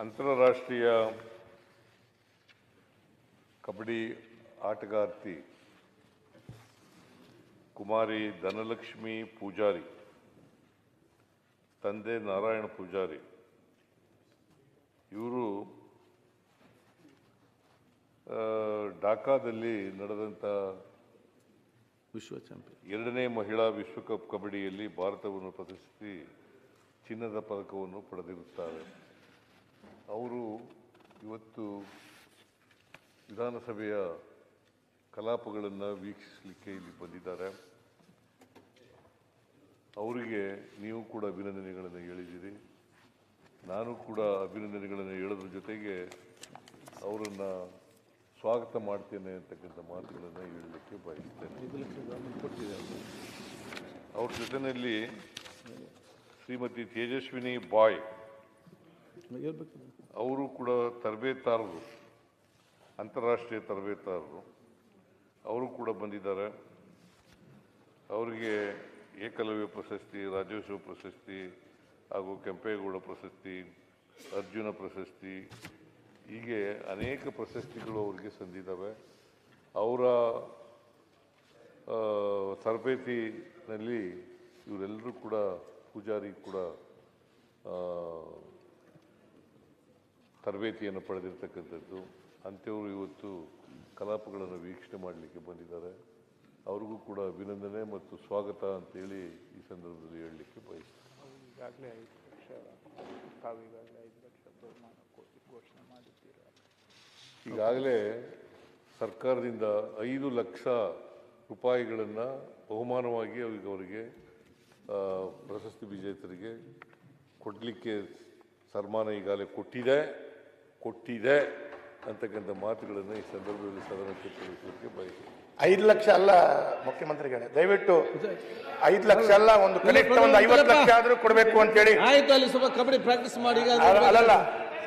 ಅಂತಾರಾಷ್ಟ್ರೀಯ ಕಬಡ್ಡಿ ಆಟಗಾರ್ತಿ ಕುಮಾರಿ ಧನಲಕ್ಷ್ಮಿ ಪೂಜಾರಿ ತಂದೆ ನಾರಾಯಣ ಪೂಜಾರಿ ಇವರು ಢಾಕಾದಲ್ಲಿ ನಡೆದಂಥ ವಿಶ್ವ ಚಾಂಪಿಯನ್. ಎರಡನೇ ಮಹಿಳಾ ವಿಶ್ವಕಪ್ ಕಬಡ್ಡಿಯಲ್ಲಿ ಭಾರತವನ್ನು ಪ್ರತಿಷ್ಠಿಸಿ ಚಿನ್ನದ ಪದಕವನ್ನು ಪಡೆದಿರುತ್ತಾರೆ. ಅವರು ಇವತ್ತು ವಿಧಾನಸಭೆಯ ಕಲಾಪಗಳನ್ನು ವೀಕ್ಷಿಸಲಿಕ್ಕೆ ಇಲ್ಲಿ ಬಂದಿದ್ದಾರೆ. ಅವರಿಗೆ ನೀವು ಕೂಡ ಅಭಿನಂದನೆಗಳನ್ನು ಹೇಳಿದ್ದೀರಿ. ನಾನು ಕೂಡ ಅಭಿನಂದನೆಗಳನ್ನು ಹೇಳೋದ್ರ ಜೊತೆಗೆ ಅವರನ್ನು ಸ್ವಾಗತ ಮಾಡ್ತೇನೆ ಅಂತಕ್ಕಂಥ ಮಾತುಗಳನ್ನು ಹೇಳಲಿಕ್ಕೆ ಬಯಸ್ತೇನೆ. ಅವ್ರ ಜೊತೆಯಲ್ಲಿ ಶ್ರೀಮತಿ ತೇಜಸ್ವಿನಿ ಬಾಯ್ ಅವರು ಕೂಡ ತರಬೇತಾರರು, ಅಂತಾರಾಷ್ಟ್ರೀಯ ತರಬೇತಾರರು. ಅವರು ಕೂಡ ಬಂದಿದ್ದಾರೆ. ಅವರಿಗೆ ಏಕಲವ್ಯ ಪ್ರಶಸ್ತಿ, ರಾಜ್ಯೋತ್ಸವ ಪ್ರಶಸ್ತಿ ಹಾಗೂ ಕೆಂಪೇಗೌಡ ಪ್ರಶಸ್ತಿ, ಅರ್ಜುನ ಪ್ರಶಸ್ತಿ, ಹೀಗೆ ಅನೇಕ ಪ್ರಶಸ್ತಿಗಳು ಅವರಿಗೆ ಸಂದಿದ್ದಾವೆ. ಅವರ ತರಬೇತಿನಲ್ಲಿ ಇವರೆಲ್ಲರೂ ಕೂಡ ಪೂಜಾರಿ ಕೂಡ ತರಬೇತಿಯನ್ನು ಪಡೆದಿರ್ತಕ್ಕಂಥದ್ದು. ಅಂಥವರು ಇವತ್ತು ಕಲಾಪಗಳನ್ನು ವೀಕ್ಷಣೆ ಮಾಡಲಿಕ್ಕೆ ಬಂದಿದ್ದಾರೆ. ಅವ್ರಿಗೂ ಕೂಡ ಅಭಿನಂದನೆ ಮತ್ತು ಸ್ವಾಗತ ಅಂತೇಳಿ ಈ ಸಂದರ್ಭದಲ್ಲಿ ಹೇಳಲಿಕ್ಕೆ ಬಯಸ್ತಾರೆ ಈಗಾಗಲೇ ಐದು ಲಕ್ಷ ತಾವೀಗಾಗಲೇ ಐದು ಲಕ್ಷ ಬಹುಮಾನ ಕೊಟ್ಟು ಘೋಷಣೆ ಮಾಡಿದ್ದೀರಾ? ಈಗಾಗಲೇ ಸರ್ಕಾರದಿಂದ ಐದು ಲಕ್ಷ ರೂಪಾಯಿಗಳನ್ನು ಬಹುಮಾನವಾಗಿ ಅವ್ರಿಗೆ ಅವರಿಗೆ ಪ್ರಶಸ್ತಿ ವಿಜೇತರಿಗೆ ಕೊಡಲಿಕ್ಕೆ ಸನ್ಮಾನ ಈಗಾಗಲೇ ಕೊಟ್ಟಿದೆ. ಕೊಟ್ಟಿದೆ ಅಂತಕ್ಕಂಥ ಮಾತುಗಳನ್ನು ಈ ಸಂದರ್ಭದಲ್ಲಿ ಸದನಕ್ಕೆ ತಿಳಿಸಲಿಕ್ಕೆ ಬಯಸ್ತೀನಿ ಐದು ಲಕ್ಷ ಅಲ್ಲ ಮುಖ್ಯಮಂತ್ರಿಗಳೇ ದಯವಿಟ್ಟು ಐದು ಲಕ್ಷ ಅಲ್ಲ ಒಂದು ಕನಿಷ್ಠ ಒಂದು ಐವತ್ತು ಲಕ್ಷ ಆದರೂ ಕೊಡಬೇಕು ಅಂತೇಳಿ. ಆಯ್ತು ಅಲ್ಲಿ ಸ್ವಲ್ಪ ಕಬಡ್ಡಿ ಪ್ರಾಕ್ಟೀಸ್ ಮಾಡಿ ಅಲ್ಲಲ್ಲ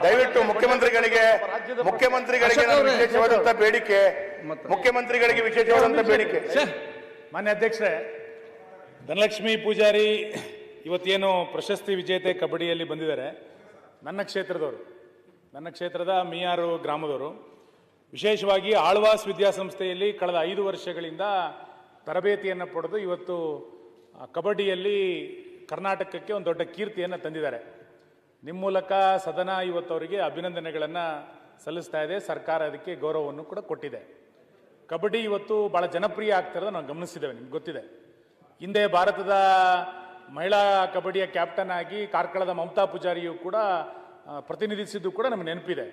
ದಯವಿಟ್ಟು ಮುಖ್ಯಮಂತ್ರಿಗಳಿಗೆ ಮುಖ್ಯಮಂತ್ರಿಗಳಿಗೆ ವಿಶೇಷವಾದಂತ ಬೇಡಿಕೆ ಮುಖ್ಯಮಂತ್ರಿಗಳಿಗೆ ವಿಶೇಷವಾದಂತ ಬೇಡಿಕೆ. ಮಾನ್ಯ ಅಧ್ಯಕ್ಷರೇ ಧನಲಕ್ಷ್ಮಿ ಪೂಜಾರಿ ಇವತ್ತೇನು ಪ್ರಶಸ್ತಿ ವಿಜೇತೆ ಕಬಡ್ಡಿಯಲ್ಲಿ ಬಂದಿದ್ದಾರೆ ನನ್ನ ಕ್ಷೇತ್ರದವರು. ನನ್ನ ಕ್ಷೇತ್ರದ ಮಿಯಾರು ಗ್ರಾಮದವರು, ವಿಶೇಷವಾಗಿ ಆಳ್ವಾಸ್ ವಿದ್ಯಾಸಂಸ್ಥೆಯಲ್ಲಿ ಕಳೆದ ಐದು ವರ್ಷಗಳಿಂದ ತರಬೇತಿಯನ್ನು ಪಡೆದು ಇವತ್ತು ಕಬಡ್ಡಿಯಲ್ಲಿ ಕರ್ನಾಟಕಕ್ಕೆ ಒಂದು ದೊಡ್ಡ ಕೀರ್ತಿಯನ್ನು ತಂದಿದ್ದಾರೆ. ನಿಮ್ಮ ಮೂಲಕ ಸದನ ಇವತ್ತು ಅವರಿಗೆ ಅಭಿನಂದನೆಗಳನ್ನು ಸಲ್ಲಿಸ್ತಾ ಇದೆ. ಸರ್ಕಾರ ಅದಕ್ಕೆ ಗೌರವವನ್ನು ಕೂಡ ಕೊಟ್ಟಿದೆ. ಕಬಡ್ಡಿ ಇವತ್ತು ಭಾಳ ಜನಪ್ರಿಯ ಆಗ್ತಿರೋದು ನಾವು ಗಮನಿಸಿದ್ದೇವೆ, ನಿಮ್ಗೆ ಗೊತ್ತಿದೆ. ಹಿಂದೆ ಭಾರತದ ಮಹಿಳಾ ಕಬಡ್ಡಿಯ ಕ್ಯಾಪ್ಟನ್ ಆಗಿ ಕಾರ್ಕಳದ ಮಮತಾ ಪೂಜಾರಿಯು ಕೂಡ ಪ್ರತಿನಿಧಿಸಿದ್ದು ಕೂಡ ನಮಗೆ ನೆನಪಿದೆ.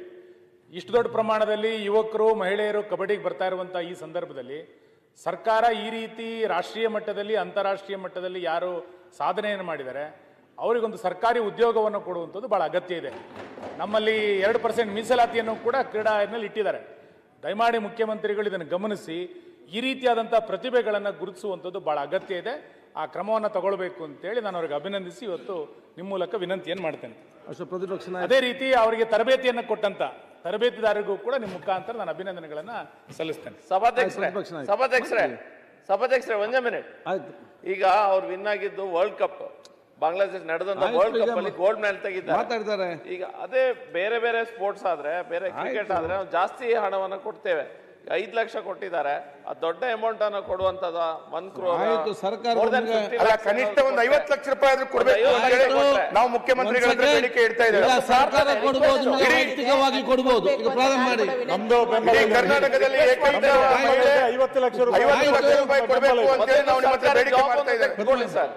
ಇಷ್ಟು ದೊಡ್ಡ ಪ್ರಮಾಣದಲ್ಲಿ ಯುವಕರು, ಮಹಿಳೆಯರು ಕಬಡ್ಡಿಗೆ ಬರ್ತಾ ಇರುವಂಥ ಈ ಸಂದರ್ಭದಲ್ಲಿ ಸರ್ಕಾರ ಈ ರೀತಿ ರಾಷ್ಟ್ರೀಯ ಮಟ್ಟದಲ್ಲಿ, ಅಂತಾರಾಷ್ಟ್ರೀಯ ಮಟ್ಟದಲ್ಲಿ ಯಾರು ಸಾಧನೆಯನ್ನು ಮಾಡಿದ್ದಾರೆ ಅವರಿಗೊಂದು ಸರ್ಕಾರಿ ಉದ್ಯೋಗವನ್ನು ಕೊಡುವಂಥದ್ದು ಭಾಳ ಅಗತ್ಯ ಇದೆ. ನಮ್ಮಲ್ಲಿ ಎರಡು ಪರ್ಸೆಂಟ್ ಮೀಸಲಾತಿಯನ್ನು ಕೂಡ ಕ್ರೀಡಾನಲ್ಲಿ ಇಟ್ಟಿದ್ದಾರೆ. ದಯಮಾಡಿ ಮುಖ್ಯಮಂತ್ರಿಗಳು ಇದನ್ನು ಗಮನಿಸಿ ಈ ರೀತಿಯಾದಂಥ ಪ್ರತಿಭೆಗಳನ್ನು ಗುರುತಿಸುವಂಥದ್ದು ಭಾಳ ಅಗತ್ಯ ಇದೆ. ಆ ಕ್ರಮವನ್ನು ತಗೊಳ್ಬೇಕು ಅಂತೇಳಿ ನಾನು ಅವ್ರಿಗೆ ಅಭಿನಂದಿಸಿ ಇವತ್ತು ನಿಮ್ಮ ಮೂಲಕ ವಿನಂತಿಯನ್ನು ಮಾಡ್ತೇನೆ. ಅಷ್ಟು ಪ್ರತಿಪಕ್ಷ ನಾಯಕ. ಅದೇ ರೀತಿ ಅವರಿಗೆ ತರಬೇತಿಯನ್ನು ಕೊಟ್ಟಂತ ತರಬೇತಿದಾರರಿಗೂ ಕೂಡ ನಿಮ್ಮ ಮುಖಾಂತರ ನಾನು ಅಭಿನಂದನೆಗಳನ್ನ ಸಲ್ಲಿಸ್ತೇನೆ. ಸಭಾಧ್ಯಕ್ಷರೇ. ಸಭಾಧ್ಯಕ್ಷರೇ ಸಭಾಧ್ಯಕ್ಷರೇ ಒಂದೇ ಮಿನಿಟ್ ಈಗ ಅವ್ರು ವಿನ್ ಆಗಿದ್ದು ವರ್ಲ್ಡ್ ಕಪ್ ಬಾಂಗ್ಲಾದೇಶ ನಡೆದಂತ ವರ್ಲ್ಡ್ ಕಪ್ ಅಲ್ಲಿ ಗೋಲ್ಡ್ ಮೆಡಲ್ ತೆಗಿದ್ದಾರೆ ಮಾತಾಡ್ತಾರೆ. ಈಗ ಅದೇ ಬೇರೆ ಬೇರೆ ಸ್ಪೋರ್ಟ್ಸ್ ಆದ್ರೆ ಬೇರೆ ಕ್ರಿಕೆಟ್ ಆದ್ರೆ ನಾವು ಜಾಸ್ತಿ ಹಣವನ್ನ ಕೊಡ್ತೇವೆ. ಐದ್ ಲಕ್ಷ ಕೊಟ್ಟಿದ್ದಾರೆ. ಆ ದೊಡ್ಡ ಅಮೌಂಟ್ ಅನ್ನು ಕೊಡುವಂತದ ಒನ್ ಕ್ರೋರ್ ಆಯ್ತು, ಸರ್ಕಾರ ನಿಮ್ಗೆ- ಅಲ್ಲ ಕನಿಷ್ಠ ಒಂದು ಐವತ್ತು ಲಕ್ಷ ರೂಪಾಯಿ ಆದ್ರೂ ಕೊಡಬೇಕು ಅಂತ ಅಂತೇಳಿ ನಾವು ಮುಖ್ಯಮಂತ್ರಿಗಳ ಹತ್ರ ಬೇಡಿಕೆ ಇಡ್ತಾ ಇದ್ದೇವೆ. ಸರ್ಕಾರ ಕೊಡ್ಬೋದು ನೀವು ವೈಯಕ್ತಿಕವಾಗಿ ಕೊಡ್ಬೋದು. ಈಗ ಪ್ರಾರಂಭ ಮಾಡಿ. ನಮ್ದು ಇಡೀ ಕರ್ನಾಟಕದಲ್ಲಿ ಏಕೈಕ ಐವತ್ತು ಲಕ್ಷ ಐವತ್ತು ಲಕ್ಷ ರೂಪಾಯಿ ಕೊಡಬೇಕು ಅಂತೇಳಿ ನಾವು ನಿಮ್ಮ ಹತ್ರ ಬೇಡಿಕೆ ಮಾಡ್ತಾ ಇದ್ದೇವೆ. ತಗೊಳ್ಳಿ ಸರ್